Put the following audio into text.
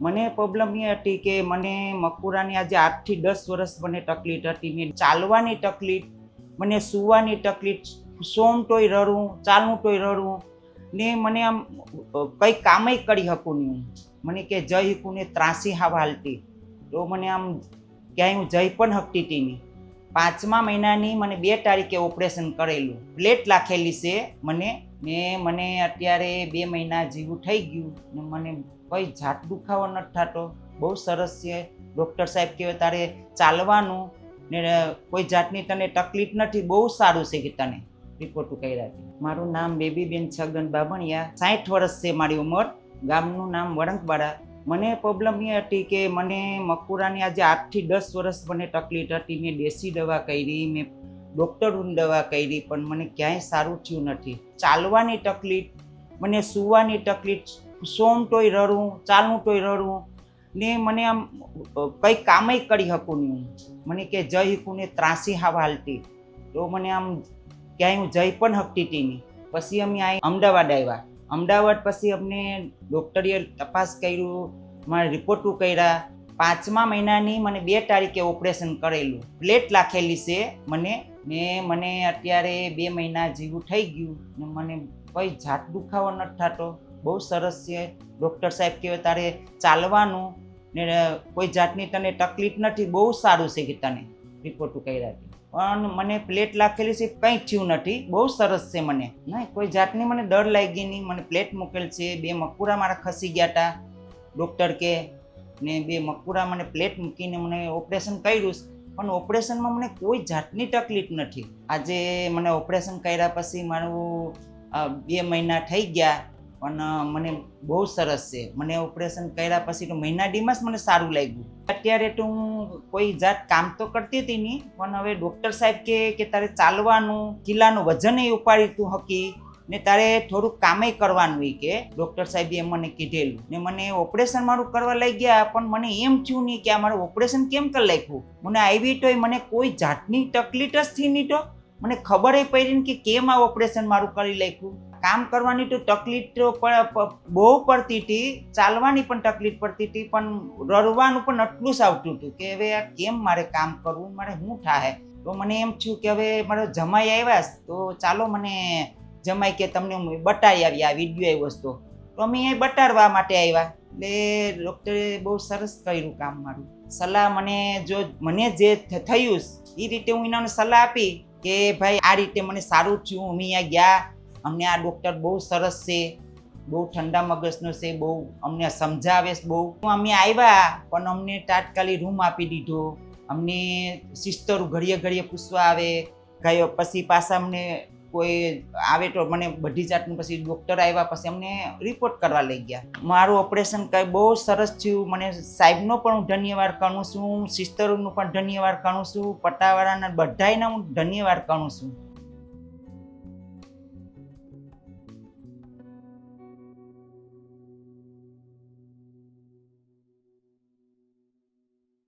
મને પ્રોબ્લેમ એ હતી કે મને મકુરાની આજે આઠથી દસ વર્ષ મને તકલીફ હતી. મેં ચાલવાની તકલીફ, મને સૂવાની તકલીફ, સોમ તોય રડું, ચાલવું તોય રડું. ને મને આમ કંઈ કામય કરી શકું નહીં. મને કે જઈ શકું ને ત્રાસી હાવ હાલતી. તો મને આમ ક્યાંય હું જઈ પણ શકતી હતી નહીં. પાંચમા મહિનાની મને બે તારીખે ઓપરેશન કરેલું. પ્લેટ લાખેલી છે મને. ને મને અત્યારે બે મહિના જેવું થઈ ગયું ને મને કોઈ જાત દુખાવો નથી થતો. બહુ સરસ છે. ડૉક્ટર સાહેબ કહેવાય, તારે ચાલવાનું ને કોઈ જાતની તને તકલીફ નથી. બહુ સારું છે કે તને રિપોર્ટ કર્યા છે. મારું નામ બેબીબેન છગન બાબણિયા, સાઠ વર્ષ છે મારી ઉંમર. ગામનું નામ વળંકવાડા. મને પ્રોબ્લેમ એ હતી કે મને મકુરાની આજે આઠથી દસ વર્ષ મને તકલીફ હતી. મેં દેશી દવા કરી, મેં ડૉક્ટરોની દવા કરી, પણ મને ક્યાંય સારું થયું નથી. ચાલવાની તકલીફ, મને સૂવાની તકલીફ સોમ તોય રડું, ચાલવું તોય રડું. ને મને આમ કંઈ કામય કરી શકું નહીં. મને કે જઈ શકું ને ત્રાસી હાવ હાલતી. તો મને આમ ક્યાંય હું જઈ પણ શકતી હતી નહીં. પછી અમે આ અમદાવાદ આવ્યા. અમદાવાદ પછી અમને ડૉક્ટરીએ તપાસ કર્યું, મારા રિપોર્ટો કર્યા. પાંચમા મહિનાની મને બે તારીખે ઓપરેશન કરેલું. પ્લેટ લાખેલી છે મને. ને મને અત્યારે બે મહિના જેવું થઈ ગયું. ને મને કોઈ જાત દુખાવો નથી થતો. બહુ સરસ છે. ડૉક્ટર સાહેબ કહેવાય તારે ચાલવાનું ને કોઈ જાતની તને તકલીફ નથી. બહુ સારું છે કે તને રિપોર્ટો કર્યા છે. પણ મને પ્લેટ લાખેલી છે, કંઈ થયું નથી. બહુ સરસ છે મને. નહીં કોઈ જાતની મને ડર લાગી નહીં. મને પ્લેટ મૂકેલ છે. બે મકુરા મારા ખસી ગયા હતા ડૉક્ટર કે ને બે મકુરા મને પ્લેટ મૂકીને મને ઓપરેશન કર્યું પણ ઓપરેશનમાં મને કોઈ જાતની તકલીફ નથી. આજે મને ઓપરેશન કર્યા પછી મારું બે મહિના થઈ ગયા. પણ મને બહુ સરસ છે. મને ઓપરેશન કર્યા પછી તો મહિના ડીમાં જ મને સારું લાગ્યું. અત્યારે તો હું કોઈ જાત કામ તો કરતી હતી નહીં, પણ હવે ડૉક્ટર સાહેબ કહે કે તારે ચાલવાનું, કિલ્લાનું વજન ઉપાડી તું હકી, ને તારે થોડુંક કામે કરવાનું હોય કે ડૉક્ટર સાહેબે મને કીધેલું. ને મને ઓપરેશન મારું કરવા લઈ ગયા, પણ મને એમ થયું નહીં કે આ મારું ઓપરેશન કેમ કરી નાખ્યું? મને આવી તોય મને કોઈ જાતની તકલીફ જ થઈ નહીં તો. મને ખબર એ ને કે કેમ આ ઓપરેશન મારું કરી નાખ્યું કામ કરવાની તો તકલીફ તો બહુ પડતી હતી. ચાલવાની પણ તકલીફ પડતી હતી, પણ રડવાનું પણ એટલું જ આવતું હતું કે હવે આ કેમ મારે કામ કરવું, મારે શું થાય? તો મને એમ થયું કે હવે મારો જમાઈ આવ્યા તો ચાલો મને જમાઈ કે તમને હું બતાવી આવી આ વીડિયો આવ્યો છે તો અમે એ બતાડવા માટે આવ્યા. એટલે ડૉક્ટરે બહુ સરસ કર્યું કામ મારું. સલાહ મને જો, મને જે થયું એ રીતે હું એનાને સલાહ આપી. કે ભાઈ, આ રીતે મને સારું થયું, અમે અહીંયા ગયા. અમને આ ડૉક્ટર બહુ સરસ છે, બહુ ઠંડા મગજનો છે, બહુ અમને સમજાવે છે બહુ. અમે આવ્યા, પણ અમને તાત્કાલિક રૂમ આપી દીધો. અમને સિસ્ટરો ઘડીએ ઘડીએ પૂછવા આવે ગયો પછી પાછા અમને કોઈ આવે તો મને બધી જાતનું પછી ડૉક્ટર આવ્યા પછી અમને રિપોર્ટ કરવા લઈ ગયા. મારું ઓપરેશન કંઈ બહુ સરસ થયું. મને સાહેબનો પણ હું ધન્યવાદ કરું છું. સિસ્ટરોનું પણ ધન્યવાદ કરું છું. પટ્ટાવાળાના બધાયના હું ધન્યવાદ કરું છું.